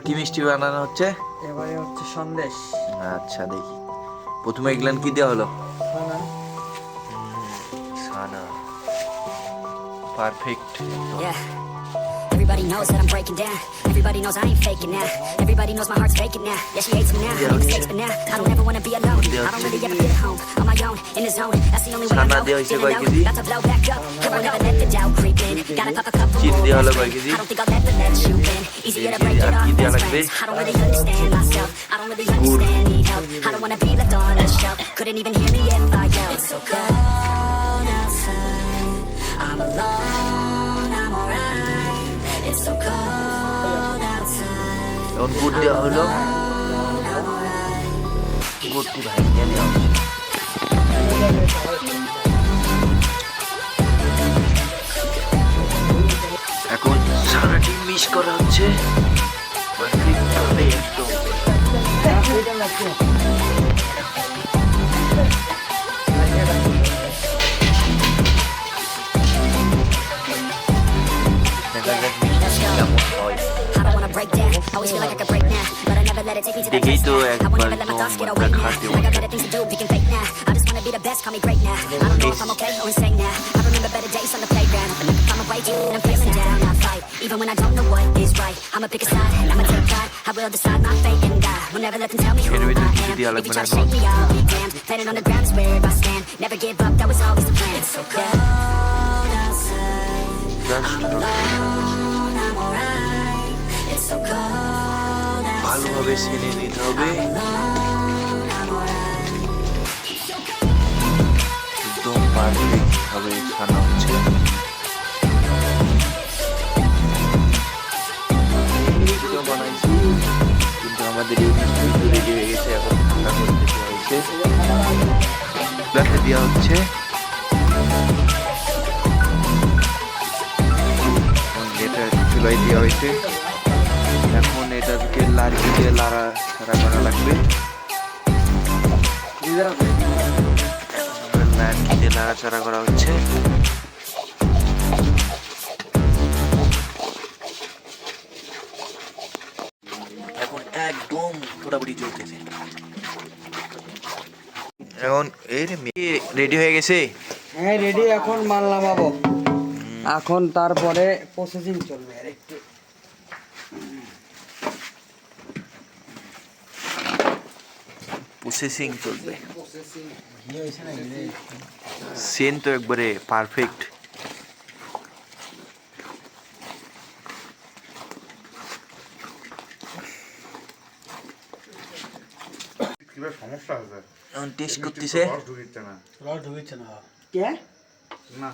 কি মিষ্টি বানানো হচ্ছে? এবারে হচ্ছে সন্দেশ। আচ্ছা দেখি। প্রথমে এগুলান কি দেওয়া হলো? সানা perfect. Everybody knows that I'm breaking down. Everybody knows I ain't faking now. Everybody knows my heart's vacant now. Yeah, she hates me now. Made mistakes, but now I don't ever wanna be alone. I don't really ever feel at home. On my own, in the zone. That's the only way I Sana know. diyor işte Feeling belki low, değil. about to blow back up. I won't let the doubt creep in. Gotta pop a couple more diyor hala aspirin. belki değil. I don't think I'll ever let you in. Easier to break it off best friends. I don't really understand myself. I don't really understand, need help. I don't wanna be left on the shelf. Couldn't even hear me if I yelled. It's so cold outside. I'm alone, এখন গুড় দেওয়া হলো। গুড়টি ভাঙিয়ে দেওয়া হলো। এখন সারাটি miss করা হচ্ছে। দেখা যাক কেমন হয়। break down. Always feel like I could break now, but I never let it take me to that. I won't ever let my thoughts get away now. Like I better things to do, picking fake now. I just wanna be the best, call me great now. I don't know if I'm okay or insane now. I remember better days on the playground. I'm and I'm feeling down. I fight, even when I don't know what is right. I'ma pick a side and I'ma take pride. I will decide my fate and die. Will never let them tell me who I am. If you try to shake me, I'll be damned. On the ground is where I stand. Never give up, that was always the plan. It's so cold outside. I'm alone. ভালোভাবে ছেনে নিতে হবে। একদম perfect ভাবে খানা হচ্ছে। বানাইছি আমাদের করতে দেওয়া হচ্ছে। দেওয়া হয়েছে। এখন এটাকে লাড়ি দিয়ে লাড়া ছাড়া করা লাগবে। লাড়ি দিয়ে লাড়াচাড়া করা হচ্ছে। এখন একদম পুরোপুরি চলতেছে। এখন এই রেডি হয়ে গেছে? হ্যাঁ রেডি এখন মাল নামাবো। এখন তারপরে প্রসেসিং চলবে। আর একটু প্রসেসিং চলবে। সেন তো একবারে পারফেক্ট সমস্যা আছে? এখন টেস্ট করতেছে। রস ঢুকিচ্ছে না? রস ঢুকেছে না। কে? না।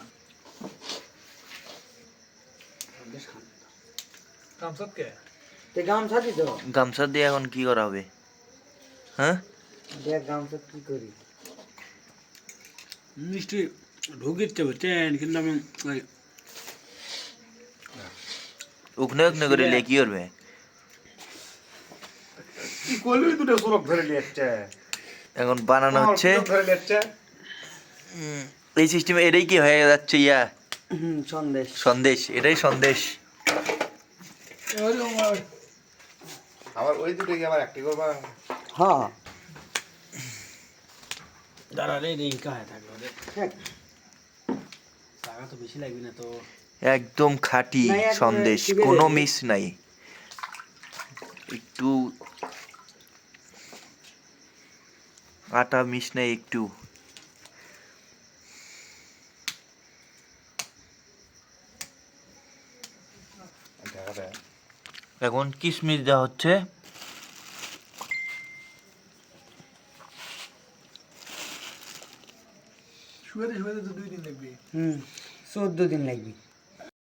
কামসাদ কে? তে গামছা দিত গামছা দিয়ে এখন কি করা হবে? হ্যাঁ? দেখ গামছা কি করি। মিষ্টি ঢুকিচ্ছে বুঝছেন কিন্তু আমি উকনে উকনে করে লে কি করবে? কি করবি দুটো সুরক ধরে নিচ্ছে এখন বানানো হচ্ছে। ধরে এই সিস্টেমে এটাই কি হয়ে যাচ্ছে ইয়া? হুম সন্দেশ। সন্দেশ এটাই সন্দেশ। আবার ওই দুটো কি আবার একটি করবা? হ্যাঁ। দাঁড়া রে রে কাহে থাকল রে। হ্যাঁ। টাকা তো বেশি লাগবে না তো। একদম খাঁটি সন্দেশ কোনো মিস নাই। একটু আটা মিস নাই একটু। এখন কিশমিশ দেওয়া হচ্ছে? শুয়েতে শুয়েতে দিন লাগবে। হুম চোদ্দ দিন লাগবে।